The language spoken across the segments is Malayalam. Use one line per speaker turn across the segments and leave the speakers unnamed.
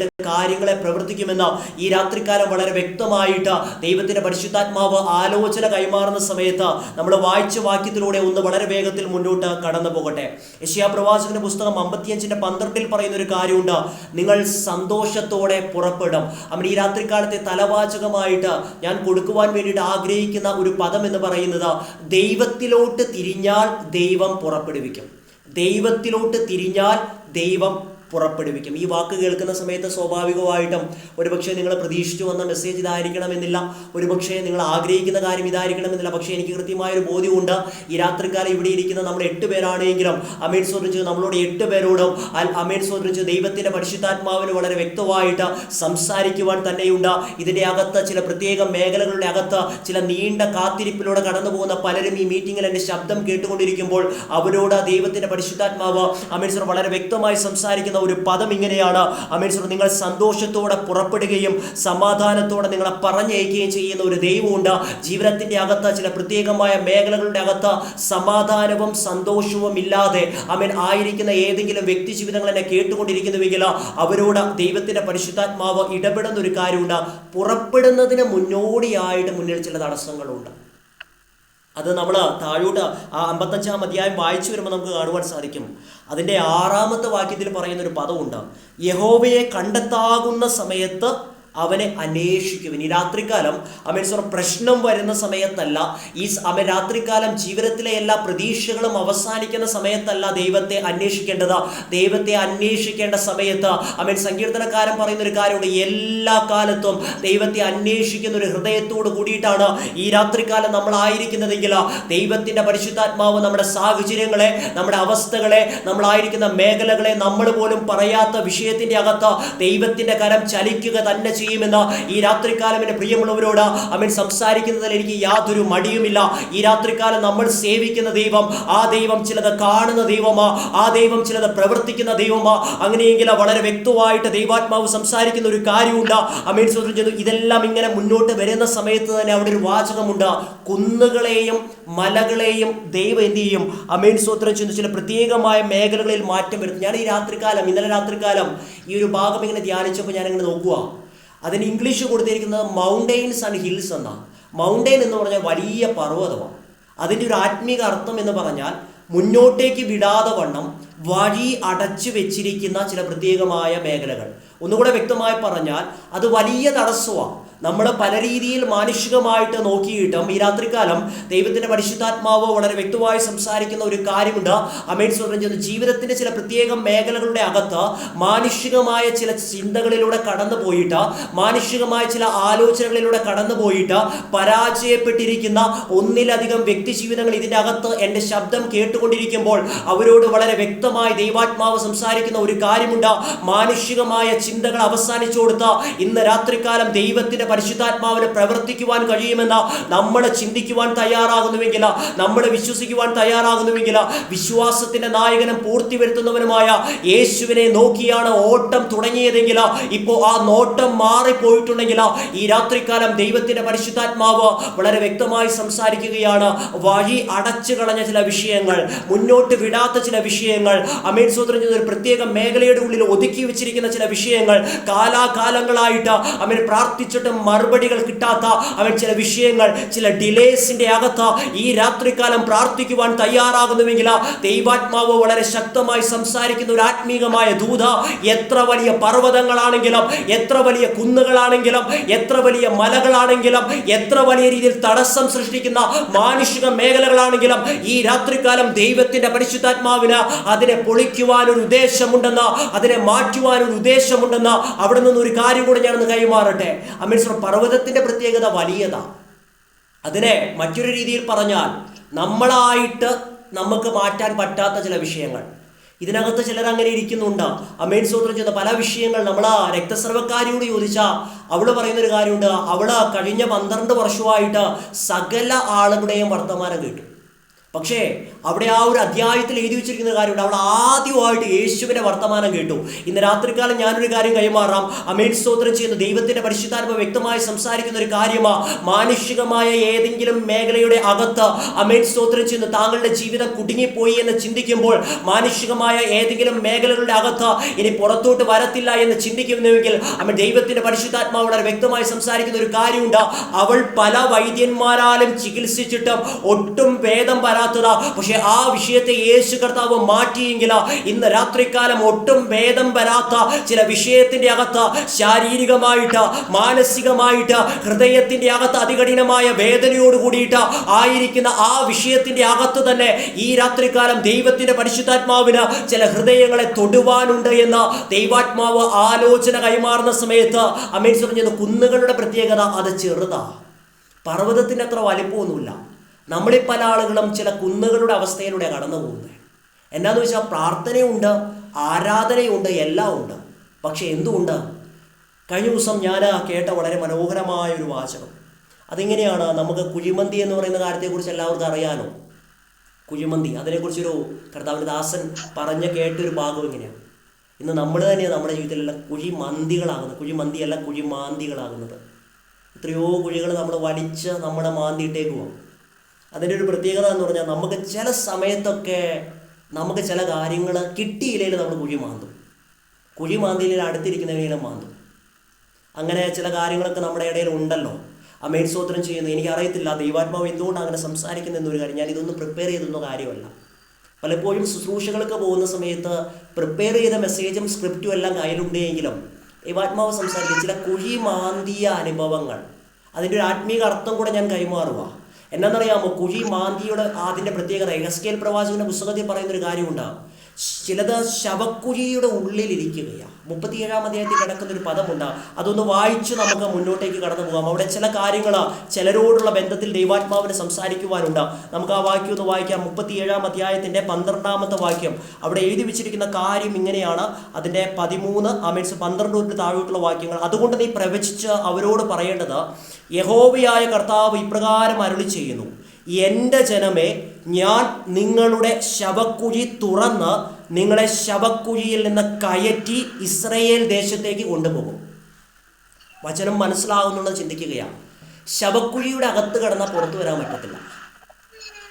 കാര്യങ്ങളെ പ്രവർത്തിക്കുമെന്ന് ഈ രാത്രികാലം വളരെ വ്യക്തമായിട്ട് ദൈവത്തിന്റെ പരിശുദ്ധാത്മാവ് ആലോചന കൈമാറുന്ന സമയത്ത് നമ്മൾ വായിച്ച വാക്യത്തിലൂടെ ഒന്ന് വളരെ വേഗത്തിൽ മുന്നോട്ട് കടന്നു പോകട്ടെ. യശ്യാ പ്രവാചകന്റെ പുസ്തകം അമ്പത്തിയഞ്ചിന്റെ പന്ത്രണ്ടിൽ പറയുന്ന ഒരു കാര്യമുണ്ട്. നിങ്ങൾ സന്തോഷത്തോടെ പുറപ്പെടും. അവൻ ഈ രാത്രികാലത്തെ തലവാചകമായിട്ട് ഞാൻ കൊടുക്കുവാൻ വേണ്ടിയിട്ട് ആഗ്രഹിക്കുന്ന ഒരു പദം എന്ന് പറയുന്നത് ദൈവത്തിലോട്ട് തിരിഞ്ഞാൽ ദൈവം പുറപ്പെടുവിക്കും. ദൈവത്തിലോട്ട് തിരിഞ്ഞാൽ ദൈവം പുറപ്പെടുവിക്കും. ഈ വാക്ക് കേൾക്കുന്ന സമയത്ത് സ്വാഭാവികമായിട്ടും ഒരുപക്ഷെ നിങ്ങൾ പ്രതീക്ഷിച്ചു വന്ന മെസ്സേജ് ഇതായിരിക്കണമെന്നില്ല. ഒരുപക്ഷെ നിങ്ങൾ ആഗ്രഹിക്കുന്ന കാര്യം ഇതായിരിക്കണമെന്നില്ല. പക്ഷേ എനിക്ക് കൃത്യമായ ഒരു ബോധ്യമുണ്ട്. ഈ രാത്രിക്കാലം ഇവിടെ ഇരിക്കുന്ന നമ്മൾ എട്ട് പേരാണെങ്കിലും അമീർ സ്വരിച്ച് നമ്മളോട് എട്ട് പേരോടും അമീർ അമേൻ ദൈവത്തിന്റെ പരിശുദ്ധാത്മാവിന് വളരെ വ്യക്തമായിട്ട് സംസാരിക്കുവാൻ തന്നെയുണ്ട്. ഇതിന്റെ അകത്ത് ചില പ്രത്യേക മേഖലകളുടെ അകത്ത് ചില നീണ്ട കാത്തിരിപ്പിലൂടെ കടന്നു പോകുന്ന പലരും ഈ മീറ്റിംഗിൽ എന്റെ ശബ്ദം കേട്ടുകൊണ്ടിരിക്കുമ്പോൾ അവരോട് ദൈവത്തിന്റെ പരിശുദ്ധാത്മാവ് അമീർ സർ വളരെ വ്യക്തമായി സംസാരിക്കുന്ന ഒരു പദം ഇങ്ങനെയാണ്. അമീൻ സുഹൃത്ത് നിങ്ങൾ സന്തോഷത്തോടെ പുറപ്പെടുകയും സമാധാനത്തോടെ നിങ്ങളെ പറഞ്ഞയക്കുകയും ചെയ്യുന്ന ഒരു ദൈവമുണ്ട്. ജീവിതത്തിന്റെ അകത്ത് ചില പ്രത്യേകമായ മേഖലകളുടെ അകത്ത് സമാധാനവും സന്തോഷവും ഇല്ലാതെ അമീൻ ആയിരിക്കുന്ന ഏതെങ്കിലും വ്യക്തി ജീവിതങ്ങൾ എന്നെ കേട്ടുകൊണ്ടിരിക്കുന്നുവെങ്കിൽ അവരോട് ദൈവത്തിന്റെ പരിശുദ്ധാത്മാവ് ഇടപെടുന്ന ഒരു കാര്യമുണ്ട്. പുറപ്പെടുന്നതിന് മുന്നോടിയായിട്ട് മുന്നിൽ ചില തടസ്സങ്ങളുണ്ട്. അത് നമ്മൾ താഴോട്ട് ആ അമ്പത്തഞ്ചാം അധ്യായം വായിച്ചു വരുമ്പോൾ നമുക്ക് കാണുവാൻ സാധിക്കും. അതിന്റെ ആറാമത്തെ വാക്യത്തിൽ പറയുന്ന ഒരു പദമുണ്ട്. യഹോവയെ കണ്ടെത്താകുന്ന സമയത്ത് അവനെ അന്വേഷിക്കുവിൻ. ഈ രാത്രികാലം സ്വന്തം പ്രശ്നം വരുന്ന സമയത്തല്ല ഈ അമ രാത്രികാലം ജീവിതത്തിലെ എല്ലാ പ്രതീക്ഷകളും അവസാനിക്കുന്ന സമയത്തല്ല ദൈവത്തെ അന്വേഷിക്കേണ്ടത്. ദൈവത്തെ അന്വേഷിക്കേണ്ട സമയത്ത് അമേൻ സങ്കീർത്തനക്കാരൻ പറയുന്ന ഒരു കാര്യമുണ്ട്. എല്ലാ കാലത്തും ദൈവത്തെ അന്വേഷിക്കുന്ന ഒരു ഹൃദയത്തോട് കൂടിയിട്ടാണ് ഈ രാത്രികാലം നമ്മൾ ആയിരിക്കുന്നതെങ്കിൽ ദൈവത്തിന്റെ പരിശുദ്ധാത്മാവ് നമ്മുടെ സാഹചര്യങ്ങളെ നമ്മുടെ അവസ്ഥകളെ നമ്മളായിരിക്കുന്ന മേഖലകളെ നമ്മൾ പോലും പറയാത്ത വിഷയത്തിന്റെ അകത്ത് ദൈവത്തിന്റെ കരം ചലിക്കുക തന്നെ ചെയ്യുമെന്ന് ഈ രാത്രികാലം എന്റെ പ്രിയമുള്ളവരോട് അവൻ സംസാരിക്കുന്നതിൽ എനിക്ക് യാതൊരു മടിയുമില്ല. ഈ രാത്രികാലം നമ്മൾ സേവിക്കുന്ന ദൈവം ആ ദൈവം ചിലത് കാണുന്ന ദൈവമാ ആ ദൈവം ചിലത് പ്രവർത്തിക്കുന്ന ദൈവമാ. അങ്ങനെയെങ്കിൽ വളരെ വ്യക്തമായിട്ട് ദൈവാത്മാവ് സംസാരിക്കുന്ന ഒരു കാര്യമുണ്ട് അമീൻ സ്വന്തം ചെയ്തു ഇതെല്ലാം ഇങ്ങനെ മുന്നോട്ട് വരുന്ന സമയത്ത് തന്നെ അവിടെ ഒരു വാചകമുണ്ട്. കുന്നുകളെയും മലകളെയും ദൈവം എന്ത് ചെയ്യും? അമീൻ സ്വത്രം ചെന്ന് ചില പ്രത്യേകമായ മേഖലകളിൽ മാറ്റം വരുത്തും. ഞാൻ ഈ രാത്രികാലം ഇന്നലെ രാത്രികാലം ഈ ഒരു ഭാഗം ഇങ്ങനെ ധ്യാനിച്ചപ്പോൾ ഞാനിങ്ങനെ നോക്കുക അതിന് ഇംഗ്ലീഷ് കൊടുത്തിരിക്കുന്നത് മൗണ്ടെയിൻസ് ആൻഡ് ഹിൽസ് എന്നാണ്. മൗണ്ടെയിൻ എന്ന് പറഞ്ഞാൽ വലിയ പർവതമാണ്. അതിന്റെ ഒരു ആത്മീക അർത്ഥം എന്ന് പറഞ്ഞാൽ മുന്നോട്ടേക്ക് വിടാതെ വണ്ണം വഴി അടച്ചു വെച്ചിരിക്കുന്ന ചില പ്രത്യേകമായ മേഖലകൾ. ഒന്നുകൂടെ വ്യക്തമായി പറഞ്ഞാൽ അത് വലിയ തടസ്സമാണ്. നമ്മൾ പല രീതിയിൽ മാനുഷികമായിട്ട് നോക്കിയിട്ടും ഈ രാത്രികാലം ദൈവത്തിന്റെ പരിശുദ്ധാത്മാവ് വളരെ വ്യക്തമായി സംസാരിക്കുന്ന ഒരു കാര്യമുണ്ട്. അമേൻ സ്വന്തം ജീവിതത്തിന്റെ ചില പ്രത്യേക മേഖലകളുടെ അകത്ത് മാനുഷികമായ ചില ചിന്തകളിലൂടെ കടന്നു പോയിട്ട് മാനുഷികമായ ചില ആലോചനകളിലൂടെ കടന്നു പോയിട്ട് പരാജയപ്പെട്ടിരിക്കുന്ന ഒന്നിലധികം വ്യക്തി ജീവിതങ്ങൾ ഇതിന്റെ അകത്ത് എന്റെ ശബ്ദം കേട്ടുകൊണ്ടിരിക്കുമ്പോൾ അവരോട് വളരെ വ്യക്തമായി ദൈവാത്മാവ് സംസാരിക്കുന്ന ഒരു കാര്യമുണ്ട്. മാനുഷികമായ ചിന്തകൾ അവസാനിച്ചു കൊടുത്ത ഇന്ന് രാത്രികാലം ദൈവത്തിന്റെ പരിശുദ്ധാത്മാവിന് പ്രവർത്തിക്കുവാൻ കഴിയുമെന്ന നമ്മൾ ചിന്തിക്കുവാൻ തയ്യാറാകുന്നുവെങ്കിൽ നമ്മൾ വിശ്വസിക്കുവാൻ തയ്യാറാകുന്നുവെങ്കിൽ വിശ്വാസത്തിന്റെ നായകനും പൂർത്തി വരുത്തുന്നവനുമായ യേശുവിനെ നോക്കിയാണ് ഓട്ടം തുടങ്ങിയതെങ്കിൽ ഇപ്പോൾ ആ നോട്ടം മാറിപ്പോയിട്ടുണ്ടെങ്കിൽ ഈ രാത്രികാലം ദൈവത്തിന്റെ പരിശുദ്ധാത്മാവ് വളരെ വ്യക്തമായി സംസാരിക്കുകയാണ്. വഴി അടച്ചു കളഞ്ഞ ചില വിഷയങ്ങൾ മുന്നോട്ട് വിടാത്ത ചില വിഷയങ്ങൾ അമീർ സൂത്രം ഒരു പ്രത്യേക മേഖലയുടെ ഉള്ളിൽ ഒതുക്കി വെച്ചിരിക്കുന്ന ചില വിഷയങ്ങൾ കാലാകാലങ്ങളായിട്ട് അമീർ പ്രാർത്ഥിച്ചിട്ടും മറുപടികൾ കിട്ടാത്ത അവൻ ചില വിഷയങ്ങൾ ചില ഡിലേസിന്റെ അകത്ത് ഈ രാത്രികാലം പ്രാർത്ഥിക്കുവാൻ തയ്യാറാകുന്നുവെങ്കിൽ ദൈവാത്മാവ് വളരെ ശക്തമായി സംസാരിക്കുന്ന ഒരു ആത്മീകമായ ദൂത എത്ര വലിയ പർവതങ്ങളാണെങ്കിലും എത്ര വലിയ കുന്നുകളാണെങ്കിലും എത്ര വലിയ മലകളാണെങ്കിലും എത്ര വലിയ രീതിയിൽ തടസ്സം സൃഷ്ടിക്കുന്ന മാനുഷിക മേഖലകളാണെങ്കിലും ഈ രാത്രികാലം ദൈവത്തിന്റെ പരിശുദ്ധാത്മാവിന് അതിനെ പൊളിക്കുവാൻ ഒരു ഉദ്ദേശമുണ്ടെന്ന് അതിനെ മാറ്റുവാൻ ഒരു ഉദ്ദേശമുണ്ടെന്ന് അവിടെ നിന്ന് ഒരു കാര്യം കൂടെ ഞാനൊന്ന് കൈമാറട്ടെ. അമീൻസ്വർ പർവതത്തിന്റെ പ്രത്യേകത വലിയതാണ് അതിനെ മറ്റൊരു രീതിയിൽ പറഞ്ഞാൽ നമ്മളായിട്ട് നമുക്ക് മാറ്റാൻ പറ്റാത്ത ചില വിഷയങ്ങൾ. ഇതിനകത്ത് ചിലർ അങ്ങനെ ഇരിക്കുന്നുണ്ട്. അമേൻ സൂത്രം ചെയ്യുന്ന പല വിഷയങ്ങൾ നമ്മൾ ആ രക്തസ്രവക്കാരിയോട് ചോദിച്ചാൽ അവൾ പറയുന്നൊരു കാര്യമുണ്ട് അവൾ കഴിഞ്ഞ പന്ത്രണ്ട് വർഷമായിട്ട് സകല ആളുകളുടെയും വർത്തമാനം കേട്ടു. പക്ഷേ അവിടെ ആ ഒരു അധ്യായത്തിൽ എഴുതി വെച്ചിരിക്കുന്ന കാര്യമുണ്ട്. അവൾ ആദ്യമായിട്ട് യേശുവിന്റെ വർത്തമാനം കേട്ടു. ഇന്ന് രാത്രികാലം ഞാനൊരു കാര്യം കൈമാറാം. അമേൻ സ്തോത്രം ചെയ്യുന്ന. ദൈവത്തിന്റെ പരിശുദ്ധാത്മ വ്യക്തമായി സംസാരിക്കുന്ന ഒരു കാര്യമാ. മാനുഷികമായ ഏതെങ്കിലും മേഖലയുടെ അകത്ത് അമേൻ സ്തോത്രം ചെയ്യുന്ന. താങ്കളുടെ ജീവിതം കുടുങ്ങിപ്പോയി എന്ന് ചിന്തിക്കുമ്പോൾ മാനുഷികമായ ഏതെങ്കിലും മേഖലകളുടെ അകത്ത് ഇനി പുറത്തോട്ട് വരത്തില്ല എന്ന് ചിന്തിക്കുന്നുവെങ്കിൽ അമ്മ ദൈവത്തിന്റെ പരിശുദ്ധാത്മാവ് വളരെ വ്യക്തമായി സംസാരിക്കുന്ന ഒരു കാര്യമുണ്ട്. അവൾ പല വൈദ്യന്മാരാലും ചികിത്സിച്ചിട്ടും ഒട്ടും ഭേദം വരാത്തതാ. പക്ഷെ ആ വിഷയത്തെ യേശു കർത്താവ് മാറ്റിയെങ്കിൽ ഇന്ന് രാത്രികാലം ഒട്ടും ഭേദം വരാത്ത ചില വിഷയത്തിന്റെ അകത്ത് ശാരീരികമായിട്ട് മാനസികമായിട്ട് ഹൃദയത്തിന്റെ അകത്ത് അതികഠിനമായ വേദനയോട് കൂടിയിട്ട് ആയിരിക്കുന്ന ആ വിഷയത്തിന്റെ അകത്ത് തന്നെ ഈ രാത്രികാലം ദൈവത്തിന്റെ പരിശുദ്ധാത്മാവിന് ചില ഹൃദയങ്ങളെ തൊടുവാനുണ്ട് എന്ന് ദൈവാത്മാവ് ആലോചന കൈമാറുന്ന സമയത്ത് അമേൻ. പറഞ്ഞത് കുന്നുകളുടെ പ്രത്യേകത അത് ചെറുതാ. പർവതത്തിന്റെ അത്ര വലിപ്പമൊന്നുമില്ല. നമ്മളിൽ പല ആളുകളും ചില കുന്നുകളുടെ അവസ്ഥയിലൂടെ കടന്നു പോകുന്നത്. എന്നാന്ന് വെച്ചാൽ പ്രാർത്ഥനയുണ്ട് ആരാധനയുണ്ട് എല്ലാം ഉണ്ട്. പക്ഷെ എന്തുകൊണ്ട്? കഴിഞ്ഞ ദിവസം ഞാൻ കേട്ട വളരെ മനോഹരമായ ഒരു വാചകം. അതിങ്ങനെയാണ് നമുക്ക് കുഴിമന്തി എന്ന് പറയുന്ന കാര്യത്തെക്കുറിച്ച് എല്ലാവർക്കും അറിയാലോ? കുഴിമന്തി. അതിനെക്കുറിച്ചൊരു കർത്താവിന്റെ ദാസൻ പറഞ്ഞ കേട്ടൊരു ഭാഗം ഇങ്ങനെയാണ്. ഇന്ന് നമ്മൾ തന്നെയാണ് നമ്മുടെ ജീവിതത്തിലെല്ലാം കുഴിമന്തികളാകുന്നത്. കുഴിമന്തിയല്ല കുഴിമാന്തികളാകുന്നത്. എത്രയോ കുഴികൾ നമ്മൾ വലിച്ച് നമ്മുടെ മാന്തിയിട്ടേക്ക് പോകും അതിന്റെ ഒരു പ്രത്യേകത എന്ന് പറഞ്ഞാൽ നമുക്ക് ചില സമയത്തൊക്കെ നമുക്ക് ചില കാര്യങ്ങൾ കിട്ടിയില്ലെങ്കിൽ നമ്മൾ കുഴി മാന്തും. കുഴി മാന്തിയില്ലെങ്കിൽ അടുത്തിരിക്കുന്നവരെങ്കിലും മാന്തും. അങ്ങനെ ചില കാര്യങ്ങളൊക്കെ നമ്മുടെ ഇടയിൽ ഉണ്ടല്ലോ. ആ സ്തോത്രം ചെയ്യുന്നു. എനിക്കറിയത്തില്ല ദൈവാത്മാവ് എന്തുകൊണ്ടാണ് അങ്ങനെ സംസാരിക്കുന്നത് എന്നൊരു കാര്യം. ഞാൻ ഇതൊന്നും പ്രിപ്പയർ ചെയ്തൊന്നും കാര്യമല്ല. പലപ്പോഴും ശുശ്രൂഷകൾക്ക് പോകുന്ന സമയത്ത് പ്രിപ്പയർ ചെയ്ത മെസ്സേജും സ്ക്രിപ്റ്റും എല്ലാം കയ്യിലുണ്ടെങ്കിലും ദൈവാത്മാവ് സംസാരിക്കുന്ന ചില കുഴി മാന്തിയ അനുഭവങ്ങൾ. അതിന്റെ ഒരു ആത്മീയ അർത്ഥം കൂടെ ഞാൻ കൈമാറുക എന്നാന്നറിയാമോ കുഴി മാന്തിയുടെ അതിന്റെ പ്രത്യേകത എഹസ്കേൽ പ്രവാചകന്റെ പുസ്തകത്തിൽ പറയുന്ന ഒരു കാര്യമുണ്ട്. ചിലത് ശവക്കുഴിയുടെ ഉള്ളിലിരിക്കുകയാണ് മുപ്പത്തിയേഴാം അധ്യായത്തിൽ കിടക്കുന്ന ഒരു പദമുണ്ട്. അതൊന്ന് വായിച്ച് നമുക്ക് മുന്നോട്ടേക്ക് കടന്നു പോകാം. അവിടെ ചില കാര്യങ്ങൾ ചിലരോടുള്ള ബന്ധത്തിൽ ദൈവാത്മാവിന് സംസാരിക്കുവാനുണ്ട്. നമുക്ക് ആ വാക്യം ഒന്ന് വായിക്കാം. മുപ്പത്തിയേഴാം അധ്യായത്തിന്റെ പന്ത്രണ്ടാമത്തെ വാക്യം. അവിടെ എഴുതി വെച്ചിരിക്കുന്ന കാര്യം ഇങ്ങനെയാണ്. അതിന്റെ പതിമൂന്ന് ആ മീൻസ് പന്ത്രണ്ട് തൊട്ട് താഴോട്ടുള്ള വാക്യങ്ങൾ. അതുകൊണ്ട് നീ പ്രവചിച്ച് അവരോട് പറയേണ്ടത് യഹോവയായ കർത്താവ് ഇപ്രകാരം അരുളി ചെയ്യുന്നു എന്റെ ജനമേ ഞാൻ നിങ്ങളുടെ ശവക്കുഴി തുറന്ന് നിങ്ങളെ ശവക്കുഴിയിൽ നിന്ന് കയറ്റി ഇസ്രയേൽ ദേശത്തേക്ക് കൊണ്ടുപോകും. വചനം മനസ്സിലാകുന്നുള്ളത് ചിന്തിക്കുകയാണ്. ശവക്കുഴിയുടെ അകത്ത് കിടന്നാൽ പുറത്തു വരാൻ പറ്റത്തില്ല.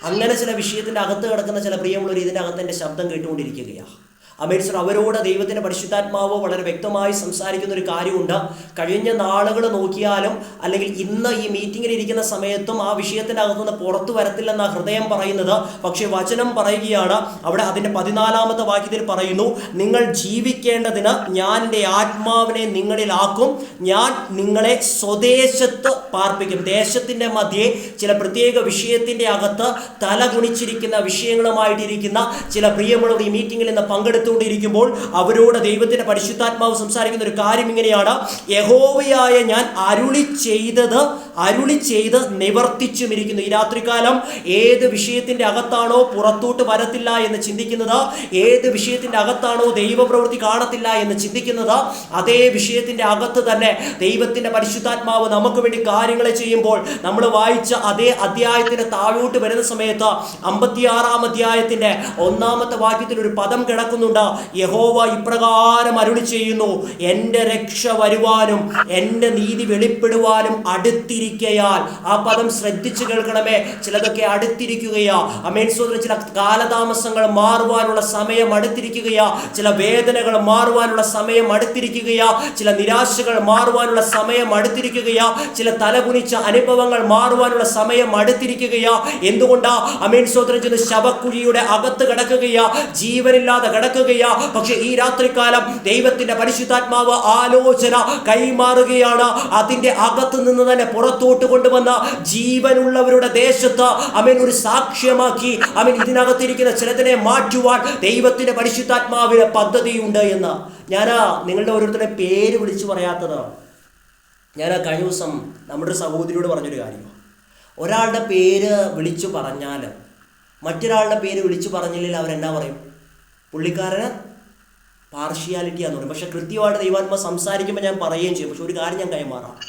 അങ്ങനെ ചില വിഷയത്തിന്റെ അകത്ത് കിടക്കുന്ന ചില പ്രിയമുള്ളവർ ഇതിന്റെ അകത്ത് എന്റെ ശബ്ദം കേട്ടുകൊണ്ടിരിക്കുകയാണ്. അമേരിസർ അവരോട് ദൈവത്തിന്റെ പരിശുദ്ധാത്മാവ് വളരെ വ്യക്തമായി സംസാരിക്കുന്ന ഒരു കാര്യമുണ്ട്. കഴിഞ്ഞ നാളുകൾ നോക്കിയാലും അല്ലെങ്കിൽ ഇന്ന് ഈ മീറ്റിങ്ങിൽ ഇരിക്കുന്ന സമയത്തും ആ വിഷയത്തിന്റെ അകത്തുനിന്ന് പുറത്തു വരത്തില്ലെന്ന ഹൃദയം പറയുന്നത്. പക്ഷേ വചനം പറയുകയാണ്. അവിടെ അതിന്റെ പതിനാലാമത്തെ വാക്യത്തിൽ പറയുന്നു നിങ്ങൾ ജീവിക്കേണ്ടതിന് ഞാൻ എന്റെ ആത്മാവിനെ നിങ്ങളിലാക്കും. ഞാൻ നിങ്ങളെ സ്വദേശത്ത് പാർപ്പിക്കും. ദേശത്തിന്റെ മധ്യേ ചില പ്രത്യേക വിഷയത്തിന്റെ അകത്ത് തല കുണിച്ചിരിക്കുന്ന വിഷയങ്ങളുമായിട്ടിരിക്കുന്ന ചില പ്രിയമുള്ളവർ ഈ മീറ്റിങ്ങിൽ ഇന്ന് പങ്കെടുത്തുകൊണ്ടിരിക്കുമ്പോൾ അവരോട് ദൈവത്തിന്റെ പരിശുദ്ധാത്മാവ് സംസാരിക്കുന്ന ഒരു കാര്യം ഇങ്ങനെയാണ്. യഹോവയായ ഞാൻ അരുളി ചെയ്തത് അരുളി ചെയ്ത് നിവർത്തിച്ചും ഇരിക്കുന്നു. ഈ രാത്രികാലം ഏത് വിഷയത്തിന്റെ അകത്താണോ പുറത്തോട്ട് വരത്തില്ല എന്ന് ചിന്തിക്കുന്നത് ഏത് വിഷയത്തിന്റെ അകത്താണോ ദൈവപ്രവൃത്തി കാണത്തില്ല എന്ന് ചിന്തിക്കുന്നത് അതേ വിഷയത്തിന്റെ അകത്ത് തന്നെ ദൈവത്തിന്റെ പരിശുദ്ധാത്മാവ് നമുക്ക് വേണ്ടി കാര്യങ്ങൾ ചെയ്യുമ്പോൾ നമ്മൾ വായിച്ച അതേ അധ്യായത്തിന്റെ താഴോട്ട് വരുന്ന സമയത്ത് അമ്പത്തിയാറാം അധ്യായത്തിന്റെ ഒന്നാമത്തെ വാക്യത്തിൽ ഒരു പദം കിടക്കുന്നുണ്ട്. യഹോവ ഇപ്രകാരം അരുളി ചെയ്യുന്നു എന്റെ രക്ഷ വരുവാനും എന്റെ നീതി വെളിപ്പെടുവാനും അടുത്തിരിക്കയാൽ. ആ പദം ശ്രദ്ധിച്ചു കേൾക്കണമേ. ചിലതൊക്കെ അടുത്തിരിക്കുകയാ. അമേൻ സോദരൻ ചില കാലതാമസങ്ങൾ മാറുവാനുള്ള സമയം അടുത്തിരിക്കുകയാ. ചില വേദനകൾ മാറുവാനുള്ള സമയം അടുത്തിരിക്കുകയാ. ചില നിരാശകൾ മാറുവാനുള്ള സമയം അടുത്തിരിക്കുകയാ. ചില തലകുനിച്ച അനുഭവങ്ങൾ മാറുവാനുള്ള സമയം അടുത്തിരിക്കുകയാ. എന്തുകൊണ്ടാ? അമേൻ സോദരൻ ചെന്ന് ശവക്കുഴിയുടെ അകത്ത് കിടക്കുകയാ. ജീവനില്ലാതെ കിടക്കുകയാ പക്ഷെ ഈ രാത്രികാലം ദൈവത്തിന്റെ പരിശുദ്ധാത്മാവ് ആലോചന കൈമാറുകയാണ്. അതിന്റെ അകത്ത് നിന്ന് തന്നെ പുറത്തോട്ട് കൊണ്ടുവന്ന ജീവനുള്ളവരുടെ ദേശത്ത് അവൻ ഒരു സാക്ഷ്യമാക്കി അവൻ ഇതിനകത്തിരിക്കുന്ന ചിലതിനെ മാറ്റുവാൻ ദൈവത്തിന്റെ പരിശുദ്ധാത്മാവിന് പദ്ധതിയുണ്ട് എന്ന്. ഞാനാ നിങ്ങളുടെ ഓരോരുത്തരുടെ പേര് വിളിച്ചു പറയാത്തത്. ഞാൻ കഴിഞ്ഞ ദിവസം നമ്മുടെ സഹോദരിയോട് പറഞ്ഞൊരു കാര്യമാണ് ഒരാളുടെ പേര് വിളിച്ചു പറഞ്ഞാൽ മറ്റൊരാളുടെ പേര് വിളിച്ചു പറഞ്ഞില്ലെങ്കിൽ അവരെന്നാ പറയും? പുള്ളിക്കാരന് പാർഷ്യാലിറ്റി എന്ന് പറയും. പക്ഷെ കൃത്യമായിട്ട് ദൈവാത്മ സംസാരിക്കുമ്പോൾ ഞാൻ പറയുകയും ചെയ്യും. പക്ഷെ ഒരു കാര്യം ഞാൻ കൈമാറാം.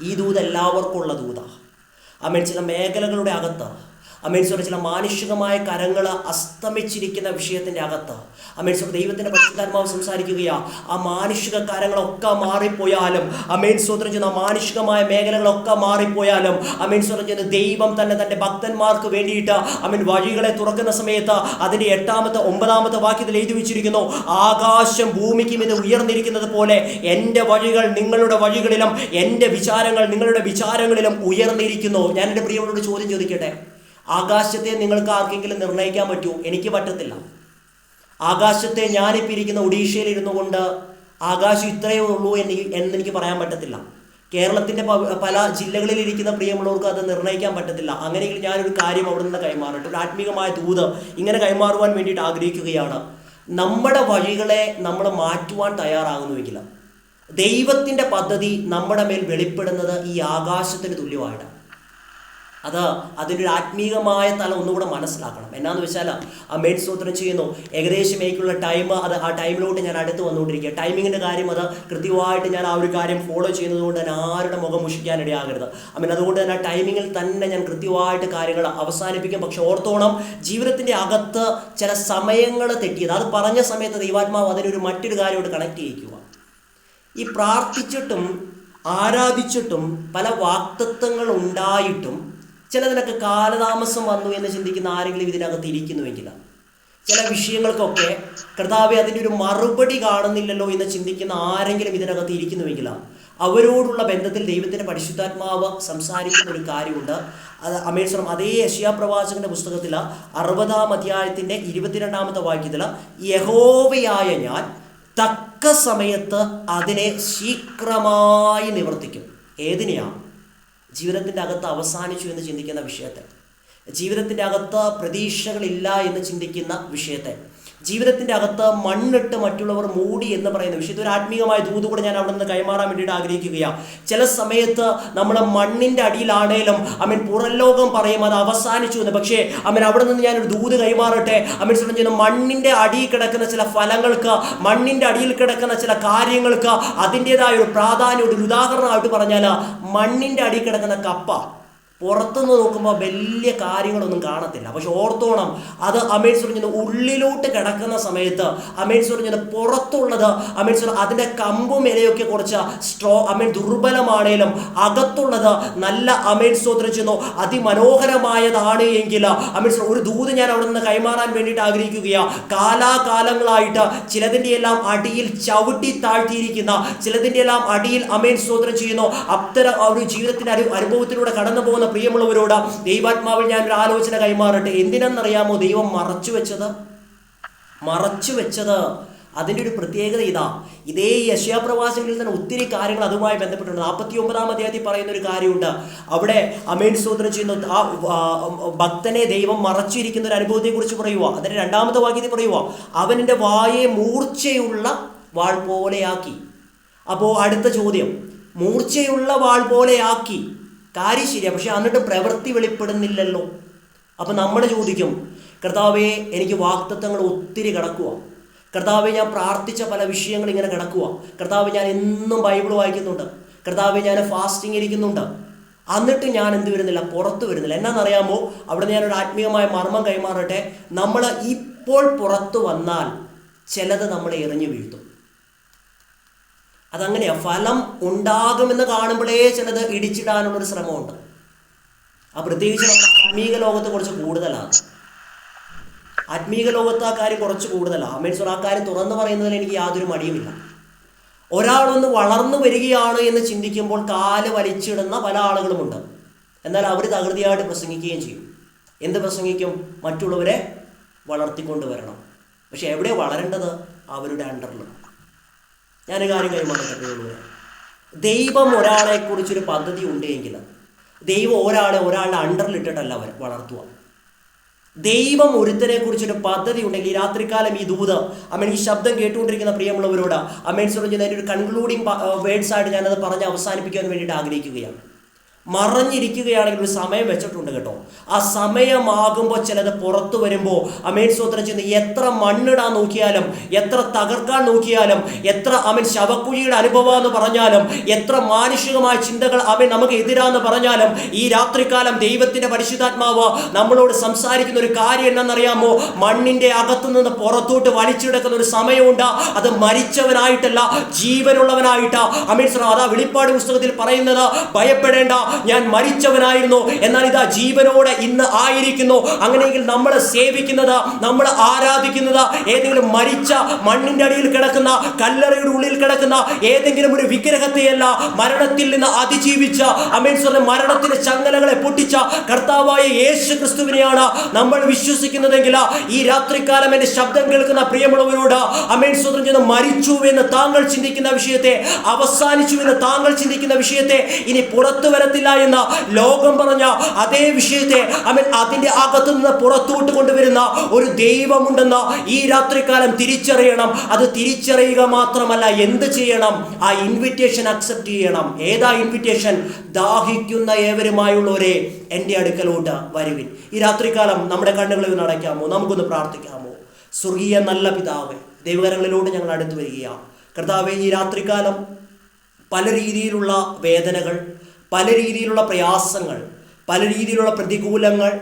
ഈ ദൂത് എല്ലാവർക്കും ഉള്ള ദൂത. ആ ചില മേഖലകളുടെ അകത്ത് അമേൻസോടെ ചില മാനുഷികമായ കരങ്ങൾ അസ്തമിച്ചിരിക്കുന്ന വിഷയത്തിന്റെ അകത്ത്. അമേൻസോർ ദൈവത്തിന്റെ പരിശുദ്ധാത്മാവ് സംസാരിക്കുകയാ ആ മാനുഷിക കരങ്ങളൊക്കെ മാറിപ്പോയാലും അമേൻ സ്വതന്ത്രം ചെയ്യുന്ന മാനുഷികമായ മേഖലകളൊക്കെ മാറിപ്പോയാലും അമേൻ സ്വതന്ത്രം ചെയ്യുന്ന ദൈവം തന്നെ തന്റെ ഭക്തന്മാർക്ക് വേണ്ടിയിട്ട് അമീൻ വഴികളെ തുറക്കുന്ന സമയത്ത് അതിന്റെ എട്ടാമത്തെ ഒമ്പതാമത്തെ വാക്യത്തിൽ എഴുതി വെച്ചിരിക്കുന്നു ആകാശം ഭൂമിക്കും ഇത് ഉയർന്നിരിക്കുന്നത് പോലെ എന്റെ വഴികൾ നിങ്ങളുടെ വഴികളിലും എന്റെ വിചാരങ്ങൾ നിങ്ങളുടെ വിചാരങ്ങളിലും ഉയർന്നിരിക്കുന്നു. ഞാൻ എന്റെ പ്രിയവരോട് ചോദ്യം ചോദിക്കട്ടെ? ആകാശത്തെ നിങ്ങൾക്ക് ആർക്കെങ്കിലും നിർണയിക്കാൻ പറ്റുമോ എനിക്ക് പറ്റത്തില്ല. ആകാശത്തെ ഞാനിപ്പോൾ ഇരിക്കുന്ന ഒഡീഷയിൽ ഇരുന്നു കൊണ്ട് ആകാശം ഇത്രയേ ഉള്ളൂ എന്ന് എന്നെനിക്ക് പറയാൻ പറ്റത്തില്ല. കേരളത്തിന്റെ പല ജില്ലകളിൽ ഇരിക്കുന്ന പ്രിയമുള്ളവർക്ക് അത് നിർണയിക്കാൻ പറ്റത്തില്ല. അങ്ങനെയെങ്കിൽ ഞാനൊരു കാര്യം അവിടെ നിന്ന് കൈമാറട്ടെ. ഒരു ആത്മീകമായ ദൂത് ഇങ്ങനെ കൈമാറുവാൻ വേണ്ടിയിട്ട് ആഗ്രഹിക്കുകയാണ്. നമ്മുടെ വഴികളെ നമ്മൾ മാറ്റുവാൻ തയ്യാറാകുന്നുവെങ്കിൽ ദൈവത്തിന്റെ പദ്ധതി നമ്മുടെ മേൽ വെളിപ്പെടുന്നത് ഈ ആകാശത്തിന് തുല്യമായിട്ടാണ്. അത് അതിന്റെ ആത്മീകമായ തലം ഒന്നുകൂടെ മനസ്സിലാക്കണം. എന്നാന്ന് വെച്ചാൽ ആ മെയിൻ സ്തോത്രം ചെയ്യുന്നു. ഏകദേശം എനിക്കുള്ള ടൈം അത് ആ ടൈമിലോട്ട് ഞാൻ അടുത്ത് വന്നുകൊണ്ടിരിക്കുക. ടൈമിങ്ങിന്റെ കാര്യം അത് കൃത്യമായിട്ട് ഞാൻ ആ ഒരു കാര്യം ഫോളോ ചെയ്യുന്നത് കൊണ്ട് തന്നെ ആരുടെ മുഖം മുഷിക്കാൻ ഇടയാകരുത്. ഐ മീൻ അതുകൊണ്ട് തന്നെ ടൈമിങ്ങിൽ തന്നെ ഞാൻ കൃത്യമായിട്ട് കാര്യങ്ങൾ അവസാനിപ്പിക്കും. പക്ഷെ ഓർത്തോണം ജീവിതത്തിന്റെ അകത്ത് ചില സമയങ്ങൾ തെറ്റിയത്. അത് പറഞ്ഞ സമയത്ത് ദൈവാത്മാവ് അതിനൊരു മറ്റൊരു കാര്യമായിട്ട് കണക്ട് ചെയ്യിക്കുക. ഈ പ്രാർത്ഥിച്ചിട്ടും ആരാധിച്ചിട്ടും പല വാക്തത്വങ്ങൾ ഉണ്ടായിട്ടും ചിലതിനൊക്കെ കാലതാമസം വന്നു എന്ന് ചിന്തിക്കുന്ന ആരെങ്കിലും ഇതിനകത്ത് ഇരിക്കുന്നുവെങ്കിൽ ചില വിഷയങ്ങൾക്കൊക്കെ കർത്താവെ അതിന്റെ ഒരു മറുപടി കാണുന്നില്ലല്ലോ എന്ന് ചിന്തിക്കുന്ന ആരെങ്കിലും ഇതിനകത്ത് ഇരിക്കുന്നുവെങ്കിൽ അവരോടുള്ള ബന്ധത്തിൽ ദൈവത്തിന്റെ പരിശുദ്ധാത്മാവ് സംസാരിക്കുന്ന ഒരു കാര്യമുണ്ട്. അത് അമേശ്വരം അതേ യഷ്യാ പ്രവാചകന്റെ പുസ്തകത്തിൽ അറുപതാം അധ്യായത്തിന്റെ ഇരുപത്തിരണ്ടാമത്തെ വാക്യത്തിൽ യഹോവയായ ഞാൻ തക്ക സമയത്ത് അതിനെ ശീക്രമായി നിവർത്തിക്കും. ഏതിനെയാ? ജീവിതത്തിന്റെ അകത്ത് അവസാനിച്ചു എന്ന് ചിന്തിക്കുന്ന വിഷയത്തെ. ജീവിതത്തിന്റെ അകത്ത് പ്രതീക്ഷകളില്ല എന്ന് ചിന്തിക്കുന്ന വിഷയത്തെ. ജീവിതത്തിന്റെ അകത്ത് മണ്ണിട്ട് മറ്റുള്ളവർ മൂടി എന്ന് പറയുന്ന വിഷയം. ഇതൊരു ആത്മീയമായ ദൂത് കൂടെ ഞാൻ അവിടെ നിന്ന് കൈമാറാൻ വേണ്ടിയിട്ട് ആഗ്രഹിക്കുകയാണ്. ചില സമയത്ത് നമ്മൾ മണ്ണിന്റെ അടിയിലാണേലും അമീൻ പുറംലോകം പറയും അത് അവസാനിച്ചു എന്ന്. പക്ഷേ അമീൻ അവിടെ നിന്ന് ഞാനൊരു ദൂത് കൈമാറട്ടെ. അമീൻ സ്വന്തം ചെയ്യുന്ന മണ്ണിന്റെ അടിയിൽ കിടക്കുന്ന ചില ഫലങ്ങൾക്ക് മണ്ണിന്റെ അടിയിൽ കിടക്കുന്ന ചില കാര്യങ്ങൾക്ക് അതിന്റെതായ ഒരു പ്രാധാന്യം ഒരു ഉദാഹരണമായിട്ട് പറഞ്ഞാൽ മണ്ണിന്റെ അടിയിൽ കിടക്കുന്ന കപ്പ. പുറത്തുനിന്ന് നോക്കുമ്പോൾ വലിയ കാര്യങ്ങളൊന്നും കാണത്തില്ല. പക്ഷെ ഓർത്തോണം അത് അമേൽ സുറിഞ്ഞത് ഉള്ളിലോട്ട് കിടക്കുന്ന സമയത്ത് അമേൽ സുറിഞ്ഞത് പുറത്തുള്ളത് അമേൽ സുർ അതിന്റെ കമ്പും ഇലയൊക്കെ കുറച്ച് സ്ട്രോ അമേൽ ദുർബലമാണേലും അകത്തുള്ളത് നല്ല അമേൽ സ്തോത്രം ചെയ്യുന്നു. അതിമനോഹരമായതാണ് എങ്കിൽ അമേൽ സുർ ഒരു ദൂത് ഞാൻ അവിടെ നിന്ന് കൈമാറാൻ വേണ്ടിയിട്ട് ആഗ്രഹിക്കുകയാണ് കാലാകാലങ്ങളായിട്ട് ചിലതിന്റെ എല്ലാം അടിയിൽ ചവിട്ടി താഴ്ത്തിയിരിക്കുന്ന ചിലതിന്റെ എല്ലാം അടിയിൽ അമേൽ സ്തോത്രം ചെയ്യുന്നു. അത്തരം ഒരു ജീവിതത്തിന്റെ അനുഭവത്തിലൂടെ കടന്നു പോകുന്ന പ്രിയമുള്ളവരോട് ദൈവാത്മാവിൽ ഒരു ആലോചന കൈമാറട്ടെ. എന്തിനെന്നറിയാമോ ദൈവം മറച്ചു വെച്ചത്? മറച്ചു വെച്ചത് അതിന്റെ ഒരു പ്രത്യേകത ഇതാ. ഇതേ യശയാപ്രവാസികളിൽ തന്നെ ഒത്തിരി കാര്യങ്ങൾ അതുമായി ബന്ധപ്പെട്ടിട്ടുണ്ട്. നാൽപ്പത്തി ഒമ്പതാം അധ്യായത്തിൽ പറയുന്ന ഒരു കാര്യമുണ്ട്. അവിടെ അമേൻ സ്തോത്രം ചെയ്യുന്ന. ആ ഭക്തനെ ദൈവം മറച്ചിരിക്കുന്ന ഒരു അനുഭവത്തെക്കുറിച്ച് പറയുക അതിന്റെ രണ്ടാമത്തെ വാക്യത്തിൽ പറയുക അവന്റെ വായെ മൂർച്ചയുള്ള വാൾ പോലെയാക്കി. അപ്പോൾ അടുത്ത ചോദ്യം മൂർച്ചയുള്ള വാൾ പോലെയാക്കി. കാര്യം ശരിയാണ് പക്ഷെ എന്നിട്ട് പ്രവൃത്തി വെളിപ്പെടുന്നില്ലല്ലോ. അപ്പം നമ്മൾ ചോദിക്കും കർത്താവേ എനിക്ക് വാക്തത്വങ്ങൾ ഒത്തിരി കിടക്കുക കർത്താവെ ഞാൻ പ്രാർത്ഥിച്ച പല വിഷയങ്ങൾ ഇങ്ങനെ കിടക്കുക കർത്താവ് ഞാൻ എന്നും ബൈബിൾ വായിക്കുന്നുണ്ട്. കർത്താവെ ഞാൻ ഫാസ്റ്റിംഗ് ഇരിക്കുന്നുണ്ട്. എന്നിട്ട് ഞാൻ എന്ത് വരുന്നില്ല? പുറത്തു വരുന്നില്ല. എന്നാണെന്നറിയാമോ അവിടെ ഞാൻ ഒരു ആത്മീയമായ മർമ്മം കൈമാറട്ടെ. നമ്മൾ ഇപ്പോൾ പുറത്തു വന്നാൽ ചിലത് നമ്മളെ എറിഞ്ഞു വീഴ്ത്തും. അതങ്ങനെയാ. ഫലം ഉണ്ടാകുമെന്ന് കാണുമ്പോഴേ ചിലത് ഇടിച്ചിടാനുള്ളൊരു ശ്രമമുണ്ട്. ആ പ്രത്യേകിച്ച് ആത്മീക ലോകത്ത് കുറച്ച് കൂടുതലാണ്. ആത്മീക ലോകത്ത് ആ കാര്യം കുറച്ച് കൂടുതലാണ് അമേശ്വർ ആ കാര്യം തുറന്നു പറയുന്നതിൽ എനിക്ക് യാതൊരു മടിയുമില്ല. ഒരാളൊന്ന് വളർന്നു വരികയാണ് എന്ന് ചിന്തിക്കുമ്പോൾ കാൽ വലിച്ചിടുന്ന പല ആളുകളുമുണ്ട്. എന്നാൽ അവർ തകൃതിയായിട്ട് പ്രസംഗിക്കുകയും ചെയ്യും. എന്ത് പ്രസംഗിക്കും? മറ്റുള്ളവരെ വളർത്തിക്കൊണ്ട് വരണം പക്ഷെ എവിടെ വളരേണ്ടത്? അവരുടെ അണ്ടറിൽ ഞാനൊരു കാര്യം കൈമാറട്ടെ ദൈവം ഒരാളെ കുറിച്ചൊരു പദ്ധതി ഉണ്ടെങ്കിൽ ദൈവം ഒരാളെ ഒരാളുടെ അണ്ടറിലിട്ടിട്ടല്ല അവർ വളർത്തുക. ദൈവം ഒരുത്തനെ കുറിച്ചൊരു പദ്ധതി ഉണ്ടെങ്കിൽ ഈ രാത്രികാലം ഈ ദൂത് അമ്മേൻ ഈ ശബ്ദം കേട്ടുകൊണ്ടിരിക്കുന്ന പ്രിയമുള്ളവരോട് അമ്മേൻ അതിന്റെ ഒരു കൺക്ലൂഡിങ് വേർഡ്സ് ആയിട്ട് ഞാനത് പറഞ്ഞ് അവസാനിപ്പിക്കാൻ വേണ്ടിയിട്ട് ആഗ്രഹിക്കുകയാണ്. മറഞ്ഞിരിക്കുകയാണെങ്കിൽ ഒരു സമയം വെച്ചിട്ടുണ്ട് കേട്ടോ. ആ സമയമാകുമ്പോൾ ചിലത് പുറത്തു വരുമ്പോൾ അമേൻ സ്വത്രം ചെന്ന് എത്ര മണ്ണിടാൻ നോക്കിയാലും എത്ര തകർക്കാൻ നോക്കിയാലും എത്ര അമീൻ ശവക്കുഴിയുടെ അനുഭവം എന്ന് പറഞ്ഞാലും എത്ര മാനുഷികമായ ചിന്തകൾ അവൻ നമുക്ക് എതിരാന്ന് പറഞ്ഞാലും ഈ രാത്രികാലം ദൈവത്തിന്റെ പരിശുദ്ധാത്മാവ് നമ്മളോട് സംസാരിക്കുന്ന ഒരു കാര്യം എന്നറിയാമോ മണ്ണിന്റെ അകത്തു നിന്ന് പുറത്തോട്ട് വലിച്ചെടുക്കുന്ന ഒരു സമയമുണ്ട്. അത് മരിച്ചവനായിട്ടല്ല ജീവനുള്ളവനായിട്ടാ. അമീൻ സ്വ അതാ വെളിപ്പാട് പുസ്തകത്തിൽ പറയുന്നത് ഭയപ്പെടേണ്ട ഞാൻ മരിച്ചവനായിരുന്നു. എന്നാൽ ഇതാ ജീവനോടെ ഇന്ന് ആയിരിക്കുന്നു. അങ്ങനെയെങ്കിൽ നമ്മൾ സേവിക്കുന്നത് നമ്മൾ ആരാധിക്കുന്നത്. ഏതെങ്കിലും മരിച്ച മണ്ണിന്റെ അടിയിൽ കിടക്കുന്ന കല്ലറയുടെ ഉള്ളിൽ കിടക്കുന്ന ഏതെങ്കിലും ഒരു വിഗ്രഹത്തെയല്ല മരണത്തിൽ നിന്ന് അതിജീവിച്ച അമേൻ സ്വ മരണത്തിന്റെ ചങ്ങലകളെ പൊട്ടിച്ച കർത്താവായ യേശു ക്രിസ്തുവിനെയാണ് നമ്മൾ വിശ്വസിക്കുന്നതെങ്കിൽ ഈ രാത്രികാലം എന്റെ ശബ്ദം കേൾക്കുന്ന പ്രിയമുള്ളവരോട് അമേൻ സ്വതന്ത്രം ചെന്ന് മരിച്ചു എന്ന് താങ്കൾ ചിന്തിക്കുന്ന വിഷയത്തെ അവസാനിച്ചു എന്ന് താങ്കൾ ചിന്തിക്കുന്ന വിഷയത്തെ ഇനി പുറത്തു എന്ന് ലോകം പറഞ്ഞ അതേ വിഷയത്തെ അവൻ അതിന്റെ അകത്തു നിന്ന് പുറത്തോട്ട് കൊണ്ടുവരുന്ന ഒരു ദൈവമുണ്ടെന്ന് ഈ രാത്രികാലം തിരിച്ചറിയണം. അത് തിരിച്ചറിയുക മാത്രമല്ല എന്ത് ചെയ്യണം? ആ ഇൻവിറ്റേഷൻ അക്സെപ്റ്റ് ചെയ്യണം. ഏതാ ഇൻവിറ്റേഷൻ ദാഹിക്കുന്ന ഏവരുമായുള്ളവരെ എന്റെ അടുക്കലോട്ട് വരുവിൻ. ഈ രാത്രികാലം നമ്മുടെ കണ്ണുകളിൽ നിന്ന് അടയ്ക്കാമോ? നമുക്കൊന്ന് പ്രാർത്ഥിക്കാമോ? സ്വർഗീയ നല്ല പിതാവേ ദൈവകരങ്ങളിലോട്ട് ഞങ്ങൾ അടുത്ത് വരികയാണ്. കർത്താവെ ഈ രാത്രികാലം പല രീതിയിലുള്ള വേദനകൾ പല രീതിയിലുള്ള പ്രയാസങ്ങൾ പല രീതിയിലുള്ള പ്രതികൂലങ്ങൾ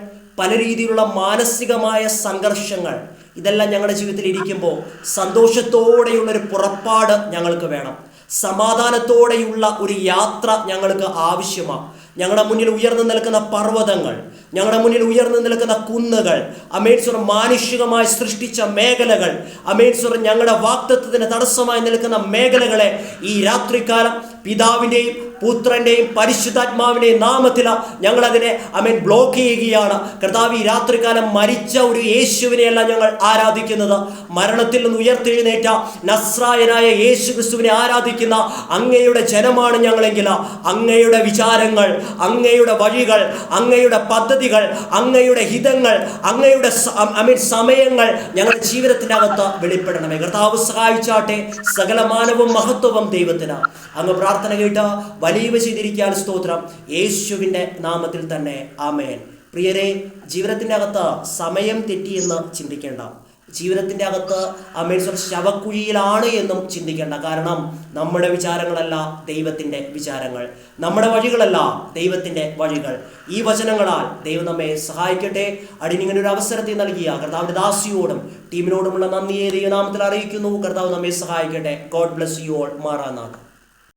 പല രീതിയിലുള്ള മാനസികമായ സംഘർഷങ്ങൾ ഇതെല്ലാം ഞങ്ങളുടെ ജീവിതത്തിൽ ഇരിക്കുമ്പോൾ സന്തോഷത്തോടെയുള്ള ഒരു പുറപ്പാട് ഞങ്ങൾക്ക് വേണം. സമാധാനത്തോടെയുള്ള ഒരു യാത്ര ഞങ്ങൾക്ക് ആവശ്യമാണ്. ഞങ്ങളുടെ മുന്നിൽ ഉയർന്നു നിൽക്കുന്ന പർവതങ്ങൾ ഞങ്ങളുടെ മുന്നിൽ ഉയർന്നു നിൽക്കുന്ന കുന്നുകൾ അമേശ്വർ മാനുഷികമായി സൃഷ്ടിച്ച മേഖലകൾ അമേശ്വർ ഞങ്ങളുടെ വാക്തത്വത്തിന് തടസ്സമായി നിൽക്കുന്ന മേഖലകളെ ഈ രാത്രികാലം പിതാവിന്റെയും പുത്രന്റെയും പരിശുദ്ധാത്മാവിന്റെയും നാമത്തിൽ ഞങ്ങളതിനെ അമേൻ ബ്ലോക്ക് ചെയ്യുകയാണ്. കർത്താവ് ഈ രാത്രികാലം മരിച്ച ഒരു യേശുവിനെയല്ല ഞങ്ങൾ ആരാധിക്കുന്നത്. മരണത്തിൽ നിന്ന് ഉയർത്തെഴുന്നേറ്റ നസ്രായനായ യേശു ക്രിസ്തുവിനെ ആരാധിക്കുന്ന അങ്ങയുടെ ജനമാണ് ഞങ്ങളെങ്കിൽ അങ്ങയുടെ വിചാരങ്ങൾ അങ്ങയുടെ വഴികൾ അങ്ങയുടെ പദ്ധതികൾ അങ്ങയുടെ ഹിതങ്ങൾ അങ്ങയുടെ സമയങ്ങൾ ഞങ്ങളുടെ ജീവിതത്തിന്റെ അകത്ത് വെളിപ്പെടണമേ. കർത്താവ് സഹായിച്ചാട്ടെ സകലമാനവും മഹത്വവും ദൈവത്തിന്. അങ്ങ് പ്രാർത്ഥന കേട്ട വലിയവ ചെയ്തിരിക്കാൻ സ്തോത്രം. യേശുവിന്റെ നാമത്തിൽ തന്നെ. ആമേൻ. പ്രിയരെ ജീവിതത്തിന്റെ അകത്ത് സമയം തെറ്റിയെന്ന് ചിന്തിക്കേണ്ട. ജീവിതത്തിന്റെ അകത്ത് അമേശ്വർ ശവക്കുഴിയിലാണ് എന്നും ചിന്തിക്കേണ്ട. കാരണം നമ്മുടെ വിചാരങ്ങളല്ല ദൈവത്തിന്റെ വിചാരങ്ങൾ. നമ്മുടെ വഴികളല്ല ദൈവത്തിന്റെ വഴികൾ. ഈ വചനങ്ങളാൽ ദൈവം നമ്മെ സഹായിക്കട്ടെ. അടിനിങ്ങനെ ഒരു അവസരത്തെ നൽകിയ കർത്താവിന്റെ ദാസിയോടും ടീമിനോടുമുള്ള നന്ദിയെ ദൈവനാമത്തിൽ അറിയിക്കുന്നു. കർത്താവ് നമ്മെ സഹായിക്കട്ടെ. God bless you all മാറാനാഥ്.